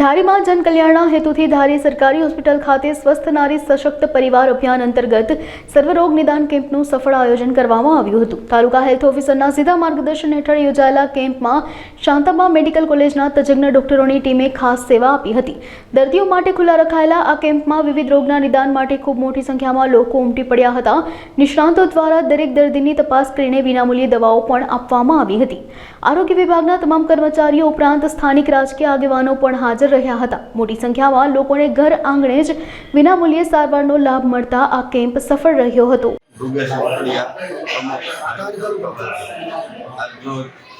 ધારીમાં જનકલ્યાણના હેતુથી ધારી સરકારી હોસ્પિટલ ખાતે સ્વસ્થ નારી સશક્ત પરિવાર અભિયાન અંતર્ગત સર્વરોગ નિદાન કેમ્પનું સફળ આયોજન કરવામાં આવ્યું હતું. તાલુકા હેલ્થ ઓફિસરના સીધા માર્ગદર્શન હેઠળ યોજાયેલા કેમ્પમાં શાંતાબા મેડિકલ કોલેજના તજજ્ઞ ડોક્ટરોની ટીમે ખાસ સેવા આપી હતી. દર્દીઓ માટે ખુલ્લા રખાયેલા આ કેમ્પમાં વિવિધ રોગના નિદાન માટે ખૂબ મોટી સંખ્યામાં લોકો ઉમટી પડ્યા હતા. નિષ્ણાંતો દ્વારા દરેક દર્દીની તપાસ કરીને વિનામૂલ્યે દવાઓ પણ આપવામાં આવી હતી. આરોગ્ય વિભાગના તમામ કર્મચારીઓ ઉપરાંત સ્થાનિક રાજકીય આગેવાનો પણ હાજર રહ્યા હતા. મોટી સંખ્યામાં લોકોને ઘર આંગણે જ વિનામૂલ્યે સારવારનો લાભ મળતા આ કેમ્પ સફળ રહ્યો હતો.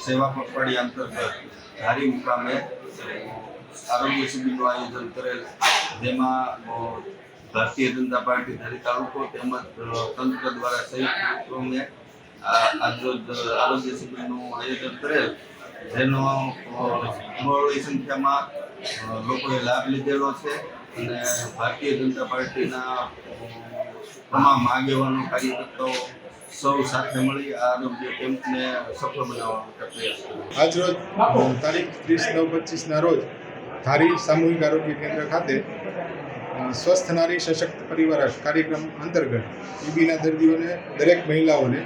સેવા પખવાડિયા અંતર્ગત ધારી મુકામે આરોગ્ય શિબિરનું આયોજન કરેલ, જેમાં ભારતીય જનતા પાર્ટી ધારી તાલુકો તેમજ તંત્ર દ્વારા સંયુક્ત ઉપક્રમે આજરોજ આરોગ્ય શિબિરનું આયોજન કરેલ જેનો અ, સંખ્યામાં લોકોએ લાભ લીધેલો છે અને ભારતીય જનતા પાર્ટીના તમામ આગેવાનો કાર્યકર્તાઓ સૌ સાથે મળી આ આરોગ્ય કેમ્પને સફળ બનાવવા માટે પ્રયાસ આજરોજ તારીખ ત્રીસ નવ પચીસના રોજ ધારી સામૂહિક આરોગ્ય કેન્દ્ર ખાતે સ્વસ્થ નારી સશક્ત પરિવાર કાર્યક્રમ અંતર્ગત ટીબીના દર્દીઓને દરેક મહિલાઓને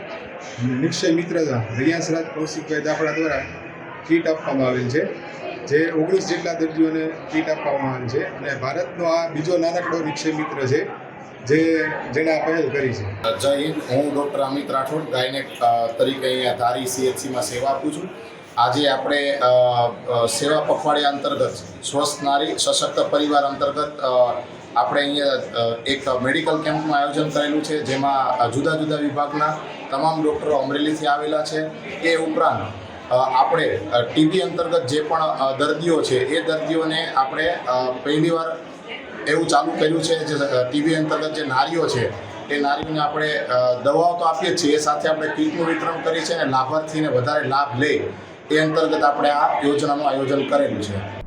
નિક્ષય મિત્રતા રિયાસ રાજ કૌશિકભાઈ દાફડા દ્વારા કીટ આપવામાં આવેલ છે, જે ઓગણીસ જેટલા દર્દીઓને કીટ આપવામાં આવેલ છે અને ભારતનો આ બીજો નાનકડો નિક્ષય મિત્ર છે, જે જેણે આ પહેલ કરી છે. જય હિન્દ, હું ડૉક્ટર અમિત રાઠોડ, ગાયનેક તરીકે અહીંયા ધારી સીએચસીમાં સેવા આપું છું. આજે આપણે સેવા પખવાડિયા અંતર્ગત, સ્વસ્થ નારી, સશક્ત પરિવાર અંતર્ગત આપણે અહીંયા એક મેડિકલ કેમ્પનું આયોજન કરેલું છે, જેમાં જુદા જુદા વિભાગના તમામ ડૉક્ટરો અમરેલીથી આવેલા છે. એ ઉપરાંત આપણે ટીબી અંતર્ગત જે પણ દર્દીઓ છે, એ દર્દીઓને આપણે પહેલીવાર એવું ચાલુ કર્યું છે જે ટીબી અંતર્ગત જે નારીઓ છે, એ નારીઓને આપણે દવાઓ તો આપીએ છીએ, એ સાથે આપણે કીટનું વિતરણ કરીએ છીએ અને લાભાર્થીને વધારે લાભ લે, એ અંતર્ગત આપણે આ યોજનાનું આયોજન કરેલું છે.